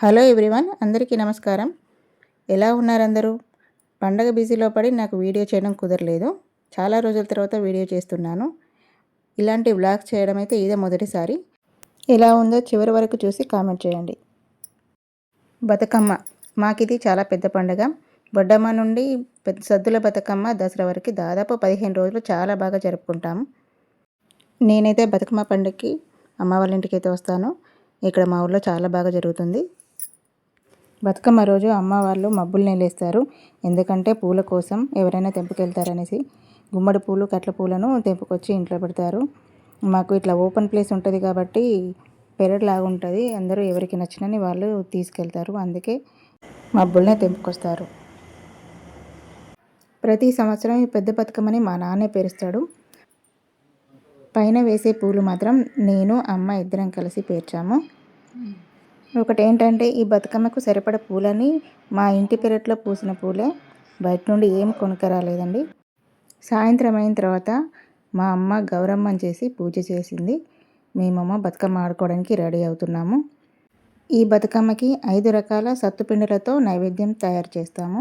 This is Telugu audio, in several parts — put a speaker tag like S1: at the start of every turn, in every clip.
S1: హలో ఎవ్రీవన్ అందరికీ నమస్కారం. ఎలా ఉన్నారు అందరూ పండగ బిజీలో పడి నాకు వీడియో చేయడం కుదరలేదు. చాలా రోజుల తర్వాత వీడియో చేస్తున్నాను. ఇలాంటి వ్లాగ్ చేయడం అయితే ఇదే మొదటిసారి. ఎలా ఉందో చివరి వరకు చూసి కామెంట్ చేయండి. బతుకమ్మ మాకు ఇది చాలా పెద్ద పండగ. బొడ్డమ్మ నుండి పెద్ద సద్దుల బతుకమ్మ దసరా వరకు దాదాపు పదిహేను రోజులు చాలా బాగా జరుపుకుంటాము నేనైతే బతుకమ్మ పండుగకి అమ్మ వాళ్ళ ఇంటికి అయితే వస్తాను. ఇక్కడ మా ఊళ్ళో చాలా బాగా జరుగుతుంది. బతుకమ్మ రోజు అమ్మ వాళ్ళు మబ్బులు నేలేస్తారు. ఎందుకంటే పూల కోసం ఎవరైనా తెంపుకెళ్తారనేసి గుమ్మడి పూలు కట్ల పూలను తెంపుకొచ్చి ఇంట్లో పెడతారు. మాకు ఇట్లా ఓపెన్ ప్లేస్ ఉంటుంది కాబట్టి పెరట్లాగా ఉంటుంది. అందరూ ఎవరికి నచ్చినని వాళ్ళు తీసుకెళ్తారు. అందుకే మబ్బుల్నే తెంపుకొస్తారు. ప్రతి సంవత్సరం ఈ పెద్ద బతుకమ్మని మా నాన్నే పేరుస్తాడు. పైన వేసే పూలు మాత్రం నేను అమ్మ ఇద్దరం కలిసి పేర్చాము. ఒకటి ఏంటంటే ఈ బతుకమ్మకు సరిపడ పూలని మా ఇంటి పెరట్లో పూసిన పూలే. బయట నుండి ఏం కొనుక్కరాలేదండి. సాయంత్రం అయిన తర్వాత మా అమ్మ గౌరమ్మని చేసి పూజ చేసింది. మేమమ్మ బతుకమ్మ ఆడుకోవడానికి రెడీ అవుతున్నాము. ఈ బతుకమ్మకి ఐదు రకాల సత్తుపిండిలతో నైవేద్యం తయారు చేస్తాము.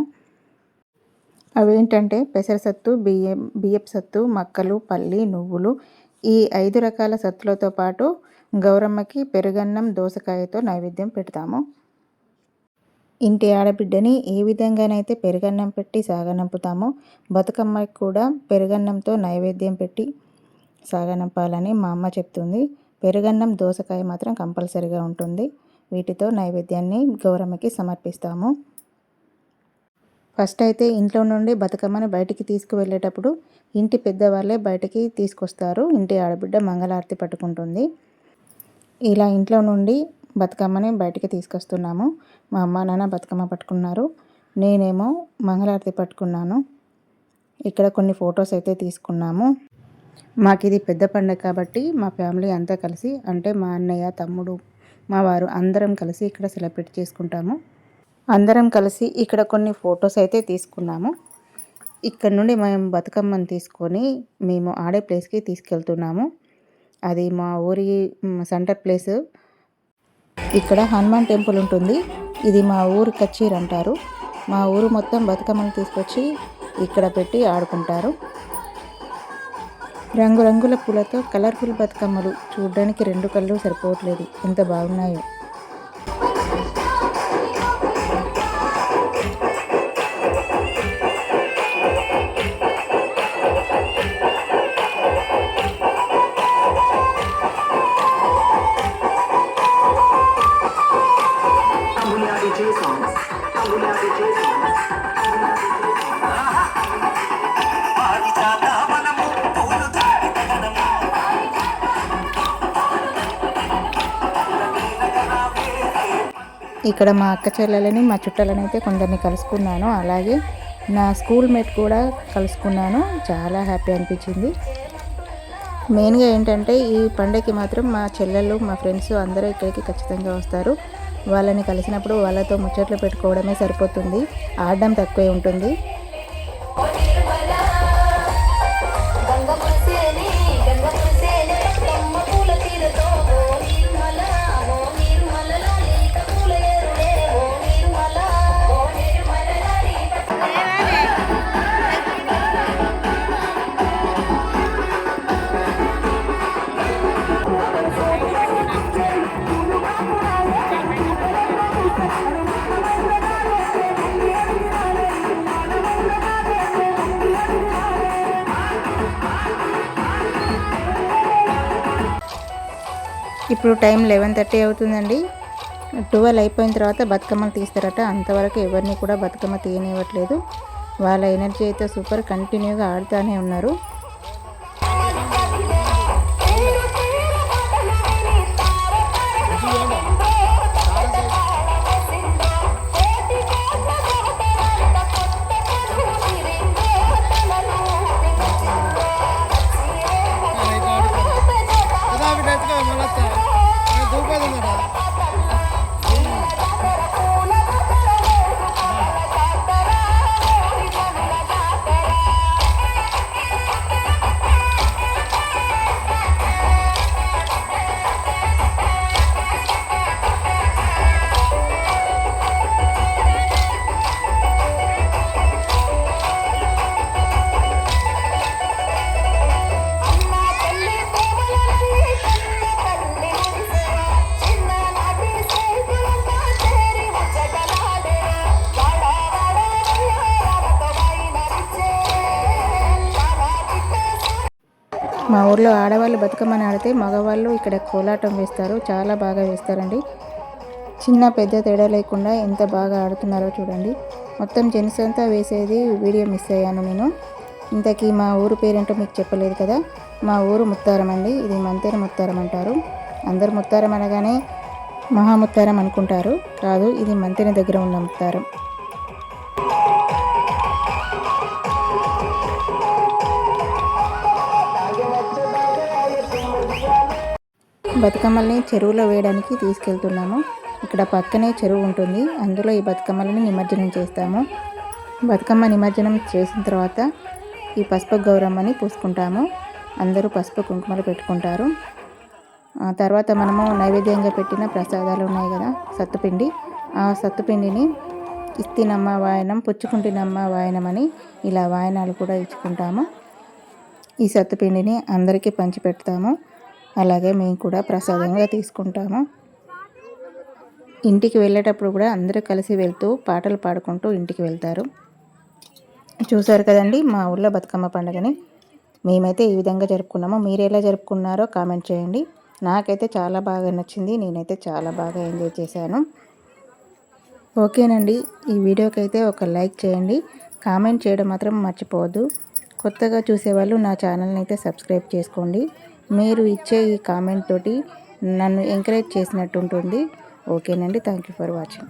S1: అవేంటంటే పెసరసత్తు బియ్యం బియ్యపు సత్తు మక్కలు పల్లి నువ్వులు ఈ ఐదు రకాల సత్తులతో పాటు గౌరమ్మకి పెరుగన్నం దోసకాయతో నైవేద్యం పెడతాము. ఇంటి ఆడబిడ్డని ఏ విధంగానైతే పెరుగన్నం పెట్టి సాగనంపుతామో బతుకమ్మకి కూడా పెరుగన్నంతో నైవేద్యం పెట్టి సాగనంపాలని మా అమ్మ చెప్తుంది. పెరుగన్నం దోసకాయ మాత్రం కంపల్సరీగా ఉంటుంది. వీటితో నైవేద్యాన్ని గౌరమ్మకి సమర్పిస్తాము. ఫస్ట్ అయితే ఇంట్లో నుండి బతుకమ్మని బయటికి తీసుకువెళ్ళేటప్పుడు ఇంటి పెద్దవాళ్ళే బయటికి తీసుకొస్తారు. ఇంటి ఆడబిడ్డ మంగళారతి పట్టుకుంటుంది. ఇలా ఇంట్లో నుండి బతుకమ్మని బయటికి తీసుకొస్తున్నాము. మా అమ్మ నాన్న బతుకమ్మ పట్టుకున్నారు. నేనేమో మంగళారతి పట్టుకున్నాను. ఇక్కడ కొన్ని ఫొటోస్ అయితే తీసుకున్నాము. మాకు ఇది పెద్ద పండుగ కాబట్టి మా ఫ్యామిలీ అంతా కలిసి అంటే మా అన్నయ్య తమ్ముడు మా వారు అందరం కలిసి ఇక్కడ సెలబ్రేట్ చేసుకుంటాము. అందరం కలిసి ఇక్కడ కొన్ని ఫొటోస్ అయితే తీసుకున్నాము. ఇక్కడ నుండి మేము బతుకమ్మని తీసుకొని మేము ఆడే ప్లేస్కి తీసుకెళ్తున్నాము. అది మా ఊరి సెంటర్ ప్లేస్. ఇక్కడ హనుమాన్ టెంపుల్ ఉంటుంది. ఇది మా ఊరు కచ్చీర్ అంటారు. మా ఊరు మొత్తం బతుకమ్మను తీసుకొచ్చి ఇక్కడ పెట్టి ఆడుకుంటారు. రంగురంగుల పూలతో కలర్ఫుల్ బతుకమ్మలు చూడడానికి రెండు కళ్ళు సరిపోవట్లేదు. ఎంత బాగున్నాయో. ఇక్కడ మా అక్క చెల్లెలని మా చుట్టాలని అయితే కొందరిని కలుసుకున్నాను. అలాగే నా స్కూల్ మేట్ కూడా కలుసుకున్నాను. చాలా హ్యాపీ అనిపించింది. మెయిన్గా ఏంటంటే ఈ పండగకి మాత్రం మా చెల్లెళ్ళు మా ఫ్రెండ్స్ అందరూ ఇక్కడికి ఖచ్చితంగా వస్తారు. వాళ్ళని కలిసినప్పుడు వాళ్ళతో ముచ్చట్లు పెట్టుకోవడమే సరిపోతుంది. ఆడడం తక్కువే ఉంటుంది. ఇప్పుడు టైం లెవెన్ థర్టీ అవుతుందండి. ట్వెల్వ్ అయిపోయిన తర్వాత బతుకమ్మలు తీస్తారట. అంతవరకు ఎవరిని కూడా బతుకమ్మ తీయనివ్వట్లేదు. వాళ్ళ ఎనర్జీ అయితే సూపర్. కంటిన్యూగా ఆడుతూనే ఉన్నారు. మా ఊర్లో ఆడవాళ్ళు బతుకమ్మని ఆడితే మగవాళ్ళు ఇక్కడ కోలాటం వేస్తారు. చాలా బాగా వేస్తారండి. చిన్న పెద్ద తేడా లేకుండా ఎంత బాగా ఆడుతున్నారో చూడండి. మొత్తం జెంట్స్ అంతా వేసేది వీడియో మిస్ అయ్యాను నేను. ఇంతకీ మా ఊరు పేరేంటో మీకు చెప్పలేదు కదా? మా ఊరు ముత్తారం అండి. ఇది మంతేన ముత్తారం అంటారు. అందరు ముత్తారం అనగానే మహాముత్తారం అనుకుంటారు. కాదు ఇది మంతెన దగ్గర ఉన్న ముత్తారం. బతుకమ్మల్ని చెరువులో వేయడానికి తీసుకెళ్తున్నాము. ఇక్కడ పక్కనే చెరువు ఉంటుంది. అందులో ఈ బతుకమ్మలని నిమజ్జనం చేస్తాము. బతుకమ్మ నిమజ్జనం చేసిన తర్వాత ఈ పసుపు గౌరమ్మని పూసుకుంటాము. అందరూ పసుపు కుంకుమలు పెట్టుకుంటారు. ఆ తర్వాత మనము నైవేద్యంగా పెట్టిన ప్రసాదాలు ఉన్నాయి కదా సత్తుపిండి. ఆ సత్తుపిండిని ఇస్తినమ్మ వాయనం పుచ్చుకుంటినమ్మ వాయనం అని ఇలా వాయనాలు కూడా ఇచ్చుకుంటాము. ఈ సత్తుపిండిని అందరికీ పంచిపెడతాము. అలాగే మేము కూడా ప్రసాదంగా తీసుకుంటాము. ఇంటికి వెళ్ళేటప్పుడు కూడా అందరూ కలిసి వెళ్తూ పాటలు పాడుకుంటూ ఇంటికి వెళ్తారు. చూసారు కదండి మా ఊళ్ళో బతుకమ్మ పండుగని. మేమైతే ఈ విధంగా జరుపుకున్నాము. మీరు ఎలా జరుపుకున్నారో కామెంట్ చేయండి. నాకైతే చాలా బాగా నచ్చింది. నేనైతే చాలా బాగా ఎంజాయ్ చేశాను. ఓకేనండి. ఈ వీడియోకి అయితే ఒక లైక్ చేయండి. కామెంట్ చేయడం మాత్రం మర్చిపోవద్దు. కొత్తగా చూసేవాళ్ళు నా ఛానల్ని అయితే సబ్స్క్రైబ్ చేసుకోండి. మీరు ఇచ్చే ఈ కామెంట్ తోటి నన్ను ఎంకరేజ్ చేసినట్టు ఉంటుంది. ఓకేనండి. Thank you for watching